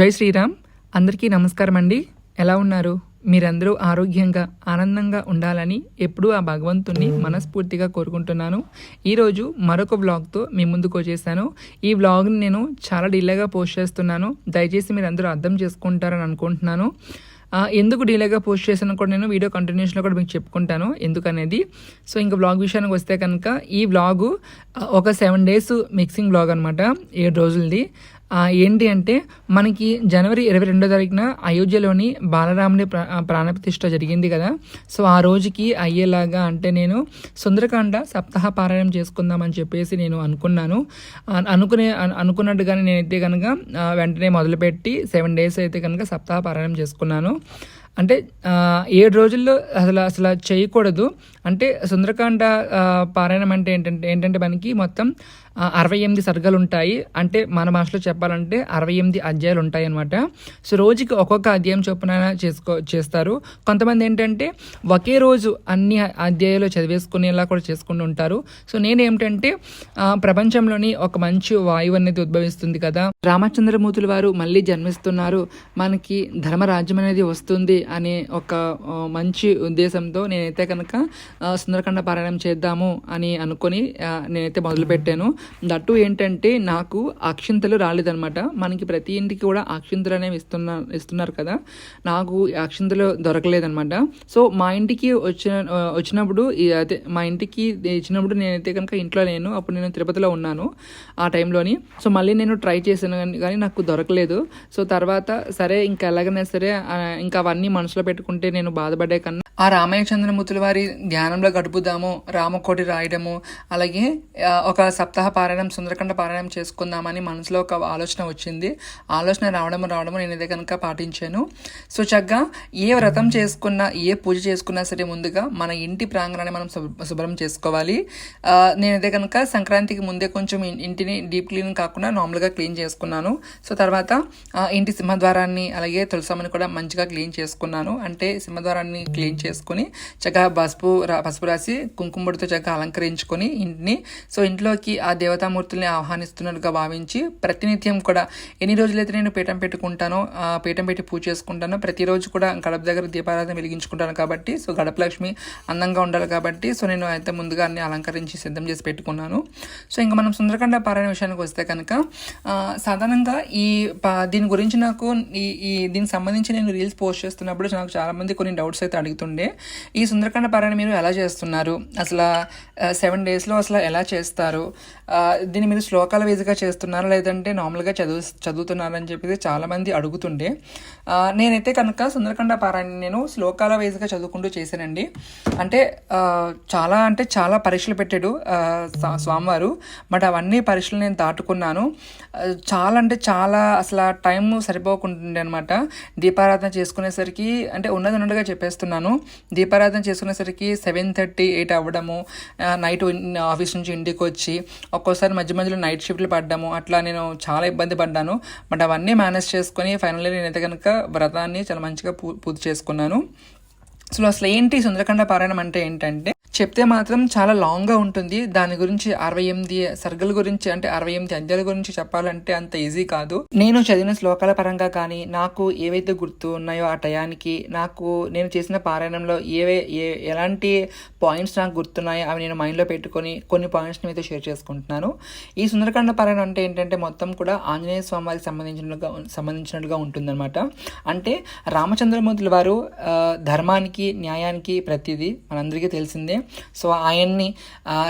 జై శ్రీరామ్. అందరికీ నమస్కారం అండి. ఎలా ఉన్నారు? మీరందరూ ఆరోగ్యంగా ఆనందంగా ఉండాలని ఎప్పుడూ ఆ భగవంతుణ్ణి మనస్ఫూర్తిగా కోరుకుంటున్నాను. ఈరోజు మరొక వ్లాగ్తో మీ ముందుకు వచ్చేసాను. ఈ వ్లాగ్ని నేను చాలా డీలేగా పోస్ట్ చేస్తున్నాను. దయచేసి మీరు అందరూ అర్థం చేసుకుంటారని అనుకుంటున్నాను. ఎందుకు డీలేగా పోస్ట్ చేశాను కూడా నేను వీడియో కంటిన్యూషన్లో కూడా మీకు చెప్పుకుంటాను. ఎందుకనేది? సో ఇంకా వ్లాగ్ విషయానికి వస్తే కనుక ఈ వ్లాగు ఒక సెవెన్ డేస్ మిక్సింగ్ వ్లాగ్ అనమాట ఏడు రోజులది. ఏంటి అంటే మనకి జనవరి ఇరవై రెండో తారీఖున అయోధ్యలోని బాలరాముని ప్రాణప్రతిష్ఠ జరిగింది కదా. సో ఆ రోజుకి అయ్యేలాగా అంటే నేను సుందరకాండ సప్తాహ పారాయణం చేసుకుందామని చెప్పేసి నేను అనుకున్నాను. అనుకునే అనుకున్నట్టుగానే నేనైతే కనుక వెంటనే మొదలుపెట్టి సెవెన్ డేస్ అయితే కనుక సప్తాహ పారాయణం చేసుకున్నాను. అంటే ఏడు రోజుల్లో అసలు అసలు చేయకూడదు. అంటే సుందరకాండ పారాయణం అంటే ఏంటంటే ఏంటంటే మనకి మొత్తం అరవై ఎనిమిది సర్గలు ఉంటాయి అంటే మన భాషలో చెప్పాలంటే అరవై ఎనిమిది అధ్యాయాలు ఉంటాయి అనమాట సో రోజుకి ఒక్కొక్క అధ్యాయం చొప్పున చేసుకో చేస్తారు. కొంతమంది ఏంటంటే ఒకే రోజు అన్ని అధ్యాయాలు చదివేసుకునేలా కూడా చేసుకుంటూ ఉంటారు. సో నేను ఏమిటంటే ప్రపంచంలోని ఒక మంచి వాయువు అనేది ఉద్భవిస్తుంది కదా. రామచంద్రమూర్తులు వారు మళ్ళీ జన్మిస్తున్నారు. మనకి ధర్మరాజ్యం అనేది వస్తుంది అనే ఒక మంచి ఉద్దేశంతో నేనైతే కనుక సుందరకండ సుందరకాండ పారాయణం చేద్దాము అని అనుకొని నేనైతే మొదలుపెట్టాను. దట్టు ఏంటంటే నాకు అక్షింతలు రాలేదనమాట మనకి ప్రతి ఇంటికి కూడా అక్షింతలు అనేవి ఇస్తున్నా ఇస్తున్నారు కదా. నాకు అక్షింతలు దొరకలేదనమాట సో మా ఇంటికి వచ్చిన వచ్చినప్పుడు అదే మా ఇంటికి ఇచ్చినప్పుడు నేనైతే కనుక ఇంట్లో లేను. అప్పుడు నేను తిరుపతిలో ఉన్నాను ఆ టైంలోని. సో మళ్ళీ నేను ట్రై చేశాను కానీ- కానీ నాకు దొరకలేదు. సో తర్వాత సరే ఇంకా ఎలాగైనా సరే ఇంకా అవన్నీ మనసులో పెట్టుకుంటే నేను బాధపడే కన్నా ఆ రామయ్య చంద్రమూర్తుల వారి ధ్యానంలో గడుపుదాము రామకోటి రాయడము అలాగే ఒక సప్తాహ పారాయణం సుందరకండ పారాయణం చేసుకుందామని మనసులో ఒక ఆలోచన వచ్చింది. ఆలోచన రావడం రావడం నేను ఇదే కనుక పాటించాను. సో చక్కగా ఏ వ్రతం చేసుకున్నా ఏ పూజ చేసుకున్నా సరే ముందుగా మన ఇంటి ప్రాంగణాన్ని మనం శుభ్రం చేసుకోవాలి. నేను ఇదే కనుక సంక్రాంతికి ముందే కొంచెం ఇంటిని డీప్ క్లీన్ కాకుండా నార్మల్గా క్లీన్ చేసుకున్నాను. సో తర్వాత ఇంటి సింహద్వారాన్ని అలాగే తులసమ్మని కూడా మంచిగా క్లీన్ చేసుకున్నాను. అంటే సింహద్వారాన్ని క్లీన్ చేసుకుని చక్కగా పసుపు పసుపు రాసి కుంకుమడితో చక్కగా అలంకరించుకొని ఇంటిని సో ఇంట్లోకి ఆ దేవతామూర్తుల్ని ఆహ్వానిస్తున్నట్టుగా భావించి ప్రతినిత్యం కూడా ఎన్ని రోజులైతే నేను పీఠం పెట్టుకుంటానో పీఠం పెట్టి పూజ చేసుకుంటానో ప్రతిరోజు కూడా గడప దగ్గర దీపారాధన వెలిగించుకుంటాను కాబట్టి సో గడప లక్ష్మి అందంగా ఉండాలి కాబట్టి సో నేను అయితే ముందుగా అన్ని అలంకరించి సిద్ధం చేసి పెట్టుకున్నాను. సో ఇంకా మనం సుందరకాండ పారాయణ విషయానికి వస్తే కనుక సాధారణంగా ఈ దీని గురించి నాకు ఈ ఈ దీనికి సంబంధించి నేను రీల్స్ పోస్ట్ చేస్తున్నప్పుడు నాకు చాలామంది కొన్ని డౌట్స్ అయితే అడుగుతుండే ఈ సుందరకాండ పారాయణ మీరు ఎలా చేస్తున్నారు? అసలు సెవెన్ డేస్లో అసలు ఎలా చేస్తారు? దీని దీన్ని మీరు శ్లోకాల వేదిగా చేస్తున్నారా? లేదంటే నార్మల్గా చదువు చదువుతున్నారని చెప్పేసి చాలామంది అడుగుతుండే. నేనైతే కనుక సుందరకాండ పారాయణ నేను శ్లోకాల వేదిగా చదువుకుంటూ చేశానండి. అంటే చాలా అంటే చాలా పరీక్షలు పెట్టాడు స్వామివారు. బట్ అవన్నీ పరీక్షలు నేను దాటుకున్నాను. చాలా అంటే చాలా అసలు టైం సరిపోకుంటుండే అనమాట దీపారాధన చేసుకునేసరికి అంటే ఉన్నది ఉన్నట్టుగా చెప్పేస్తున్నాను. దీపారాధన చేసుకునేసరికి సెవెన్ థర్టీ ఎయిట్ అవ్వడము నైట్ ఆఫీస్ నుంచి ఇంటికి వచ్చి ఒక్కోసారి మధ్య మధ్యలో నైట్ షిఫ్ట్లు పడ్డాము అట్లా నేను చాలా ఇబ్బంది పడ్డాను. బట్ అవన్నీ మేనేజ్ చేసుకొని ఫైనల్లీ నేనైతే కనుక వ్రతాన్ని చాలా మంచిగా పూ పూర్తి చేసుకున్నాను. సో అసలు ఏంటి సుందరకాండ పారాయణం అంటే ఏంటంటే చెప్తే మాత్రం చాలా లాంగ్గా ఉంటుంది. దాని గురించి అరవై ఎనిమిది సర్గల గురించి అంటే అరవై ఎనిమిది అధ్యాయాల గురించి చెప్పాలంటే అంత ఈజీ కాదు. నేను చదివిన శ్లోకాల పరంగా కానీ నాకు ఏవైతే గుర్తు ఉన్నాయో ఆ టయానికి నాకు నేను చేసిన పారాయణంలో ఏవే ఏ ఎలాంటి పాయింట్స్ నాకు గుర్తున్నాయో అవి నేను మైండ్లో పెట్టుకొని కొన్ని పాయింట్స్ని మీతో షేర్ చేసుకుంటున్నాను. ఈ సుందరకాండ పారాయణం అంటే ఏంటంటే మొత్తం కూడా ఆంజనేయ స్వామి వారికి సంబంధించినట్టుగా సంబంధించినట్టుగా ఉంటుందన్నమాట. అంటే రామచంద్రమూర్తుల వారు ధర్మానికి న్యాయానికి ప్రతిదీ మనందరికీ తెలిసిందే. సో ఆయన్ని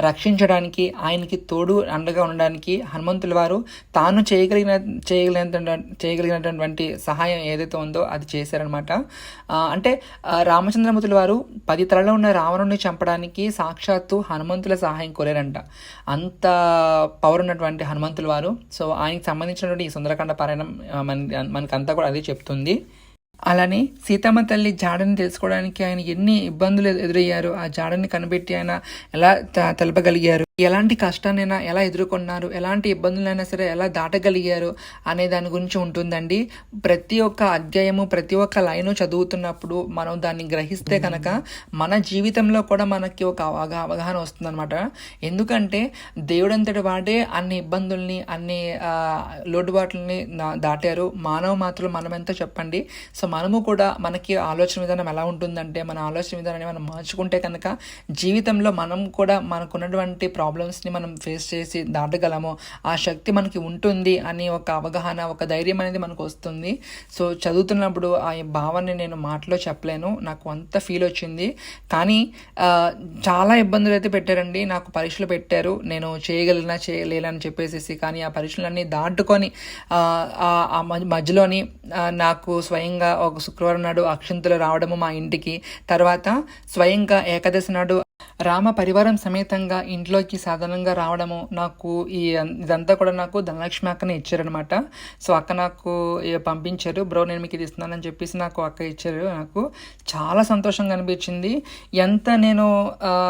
రక్షించడానికి ఆయనకి తోడు అండగా ఉండడానికి హనుమంతుల వారు తాను చేయగలిగిన చేయగలిగిన చేయగలిగినటువంటి సహాయం ఏదైతే ఉందో అది చేశారనమాట అంటే ఆ, రామచంద్రమూర్తుల వారు పది తరలో ఉన్న రావణుని చంపడానికి సాక్షాత్తు హనుమంతుల సహాయం కోరారంట. అంత పవర్ ఉన్నటువంటి హనుమంతుల వారు. సో ఆయనకి సంబంధించినటువంటి ఈ సుందరకాండ పారాయణం మన మనకంతా కూడా అదే చెప్తుంది. అలానే సీతమ్మ తల్లి జాడని తెలుసుకోవడానికి ఆయన ఎన్ని ఇబ్బందులు ఎదురయ్యారు ఆ జాడని కనిపెట్టి ఆయన ఎలా త- తెలపగలిగారు. ఎలాంటి కష్టాన్నైనా ఎలా ఎదుర్కొన్నారు ఎలాంటి ఇబ్బందులైనా సరే ఎలా దాటగలిగారు అనే దాని గురించి ఉంటుందండి. ప్రతి ఒక్క అధ్యాయము ప్రతి ఒక్క లైను చదువుతున్నప్పుడు మనం దాన్ని గ్రహిస్తే కనుక మన జీవితంలో కూడా మనకి ఒక అవగా అవగాహన వస్తుందన్నమాట. ఎందుకంటే దేవుడంతటి వాడే అన్ని ఇబ్బందుల్ని అన్ని లోటుబాట్లని దాటారు. మానవ మాత్రం మనం ఎంతో చెప్పండి. సో మనము కూడా మనకి ఆలోచన విధానం ఎలా ఉంటుందంటే మన ఆలోచన విధానాన్ని మనం మార్చుకుంటే కనుక జీవితంలో మనం కూడా మనకున్నటువంటి ప్రాబ్లమ్స్ని మనం ఫేస్ చేసి దాటగలము ఆ శక్తి మనకి ఉంటుంది అని ఒక అవగాహన ఒక ధైర్యం అనేది మనకు వస్తుంది. సో చదువుతున్నప్పుడు ఆ భావాన్ని నేను మాటలో చెప్పలేను. నాకు అంత ఫీల్ వచ్చింది. కానీ చాలా ఇబ్బందులు అయితే పెట్టారండి. నాకు పరీక్షలు పెట్టారు. నేను చేయగలిగినా చేయలేనని చెప్పేసి కానీ ఆ పరీక్షలన్నీ దాటుకొని ఆ, మధ్యలోని నాకు స్వయంగా ఒక శుక్రవారం నాడు అక్షంతలు రావడము మా ఇంటికి. తర్వాత స్వయంగా ఏకాదశి నాడు రామ పరివారం సమేతంగా ఇంట్లోకి సాధారణంగా రావడము నాకు ఈ ఇదంతా కూడా నాకు ధనలక్ష్మి అక్కనే ఇచ్చారనమాట సో అక్క నాకు పంపించారు బ్రో నేను మీకు ఇది ఇస్తున్నానని చెప్పేసి నాకు అక్క ఇచ్చారు. నాకు చాలా సంతోషంగా అనిపించింది. ఎంత నేను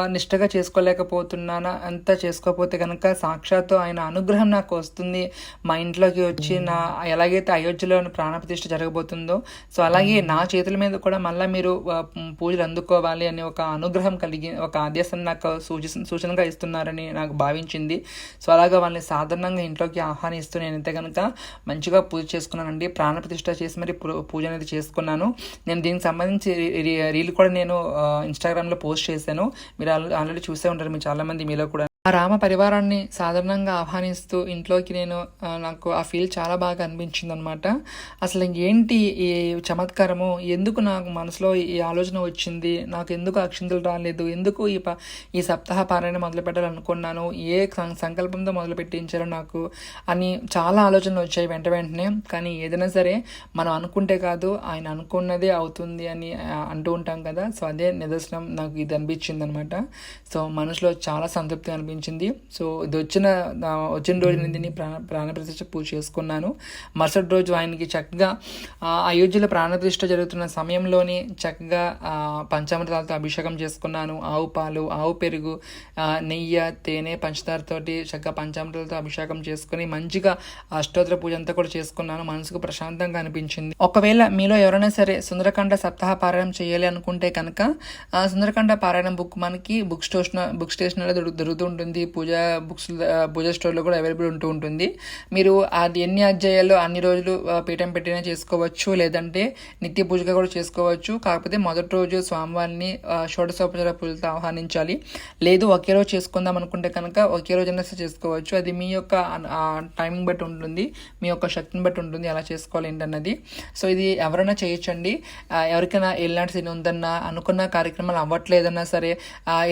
నిష్ఠగా నిష్టగా చేసుకోలేకపోతున్నానా అంత చేసుకోకపోతే కనుక సాక్షాత్తు ఆయన అనుగ్రహం నాకు వస్తుంది. మా ఇంట్లోకి వచ్చి నా ఎలాగైతే అయోధ్యలో ప్రాణప్రతిష్ఠ జరగబోతుందో సో అలాగే నా చేతుల మీద కూడా మళ్ళీ మీరు పూజలు అందుకోవాలి అనే ఒక అనుగ్రహం కలిగి ఒక ఆదేశం నాకు సూచి సూచనగా ఇస్తున్నారని నాకు భావించింది. సో అలాగా వాళ్ళని సాధారణంగా ఇంట్లోకి ఆహ్వానిస్తూ నేనైతే కనుక మంచిగా పూజ చేసుకున్నానండి. ప్రాణప్రతిష్ఠ చేసి మరి పూ- పూజ అనేది చేసుకున్నాను. నేను దీనికి సంబంధించి రీ- రీ- రీల్ కూడా నేను ఇన్స్టాగ్రామ్లో పోస్ట్ చేశాను. మీరు ఆల్రెడీ చూసే ఉంటారు. మీరు చాలామంది మీలో కూడా ఆ రామ పరివారాన్ని సాధారణంగా ఆహ్వానిస్తూ ఇంట్లోకి నేను నాకు ఆ ఫీల్ చాలా బాగా అనిపించింది అనమాట అసలు ఏంటి ఈ చమత్కారము? ఎందుకు నాకు మనసులో ఈ ఆలోచన వచ్చింది? నాకు ఎందుకు అక్షింతలు రాలేదు? ఎందుకు ఈ ప ఈ సప్తాహ పారాయణ మొదలు పెట్టాలనుకున్నాను? ఏ సం- సంకల్పంతో మొదలు పెట్టించారో నాకు అని చాలా ఆలోచనలు వచ్చాయి వెంట వెంటనే. కానీ ఏదైనా సరే మనం అనుకుంటే కాదు ఆయన అనుకున్నదే అవుతుంది అని అంటూ ఉంటాం కదా. సో అదే నిదర్శనం నాకు ఇది అనిపించింది అనమాట సో మనసులో చాలా సంతృప్తి అనిపించింది సో ఇది వచ్చిన వచ్చిన రోజు నేను దీన్ని ప్రాణ ప్రాణప్రతిష్ఠ పూజ చేసుకున్నాను. మరుసటి రోజు ఆయనకి చక్కగా అయోధ్యలో ప్రాణప్రతిష్ఠ జరుగుతున్న సమయంలోని చక్కగా పంచామృతాలతో అభిషేకం చేసుకున్నాను. ఆవు పాలు ఆవు పెరుగు నెయ్యి తేనె పంచదారతోటి చక్కగా పంచామృతాలతో అభిషేకం చేసుకుని మంచిగా అష్టోత్తర పూజ అంతా కూడా చేసుకున్నాను. మనసుకు ప్రశాంతంగా అనిపించింది. ఒకవేళ మీలో ఎవరైనా సరే సుందరకాండ సప్తాహ పారాయణం చేయాలి అనుకుంటే కనుక సుందరకాండ పారాయణం బుక్ మనకి బుక్ స్టోర్ బుక్ స్టేషనరీలో దొరుకుతుంటుంది. దొరుకుతూ ఉంటుంది పూజ బుక్స్ పూజ స్టోర్లో కూడా అవైలబుల్ ఉంటూ ఉంటుంది. మీరు అది ఎన్ని అధ్యాయాలు అన్ని రోజులు పీఠం పెట్టినా చేసుకోవచ్చు లేదంటే నిత్య పూజగా కూడా చేసుకోవచ్చు. కాకపోతే మొదటి రోజు స్వామివారిని షోడశోపచార పూజలతో ఆహ్వానించాలి. లేదు ఒకే రోజు చేసుకుందాం అనుకుంటే కనుక ఒకే రోజైనా సరే చేసుకోవచ్చు. అది మీ యొక్క టైమింగ్ బట్టి ఉంటుంది మీ యొక్క శక్తిని బట్టి ఉంటుంది ఎలా చేసుకోవాలి ఏంటన్నది. సో ఇది ఎవరైనా చేయొచ్చండి. ఎవరికైనా ఎలాంటి సిని ఉందన్నా అనుకున్న కార్యక్రమాలు అవ్వట్లేదన్నా సరే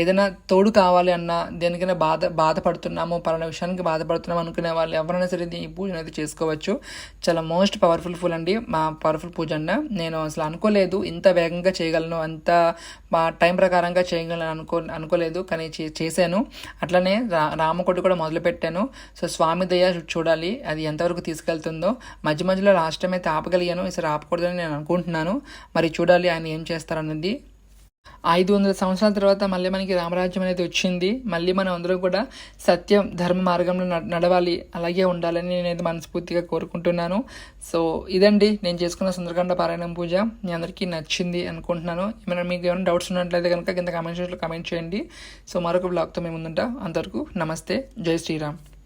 ఏదైనా తోడు కావాలి అన్నా దేనికైనా బాధ బాధపడుతున్నాము పలానా విషయానికి బాధపడుతున్నాము అనుకునే వాళ్ళు ఎవరైనా సరే ఈ పూజ అనేది చేసుకోవచ్చు. చాలా మోస్ట్ పవర్ఫుల్ ఫుల్ అండి. మా పవర్ఫుల్ పూజ అన్న నేను అసలు అనుకోలేదు ఇంత వేగంగా చేయగలను అంత మా టైం ప్రకారంగా చేయగలను అనుకో అనుకోలేదు. కానీ చే- చేశాను. అట్లనే రా రామకోటి కూడా మొదలుపెట్టాను సో స్వామి దయ చూడాలి అది ఎంతవరకు తీసుకెళ్తుందో. మధ్య మధ్యలో లాస్ట్ టైం అయితే ఆపగలిగాను. ఈసారి ఆపకూడదని నేను అనుకుంటున్నాను. మరి చూడాలి ఆయన ఏం చేస్తారన్నది. ఐదు వందల సంవత్సరాల తర్వాత మళ్ళీ మనకి రామరాజ్యం అనేది వచ్చింది. మళ్ళీ మనం అందరూ కూడా సత్యం ధర్మ మార్గంలో నడవాలి అలాగే ఉండాలని నేనైతే మనస్ఫూర్తిగా కోరుకుంటున్నాను. సో ఇదండి. నేను చేసుకున్న సుందరకాండ పారాయణం పూజ. మీ అందరికీ నచ్చింది అనుకుంటున్నాను. ఏమైనా మీకు ఏమైనా డౌట్స్ ఉన్నట్లయితే కనుక కింద కామెంట్ సెక్షన్లో కామెంట్ చేయండి. సో మరొక బ్లాగ్తో మేము ముందుంటా. అంతవరకు నమస్తే. జై శ్రీరామ్.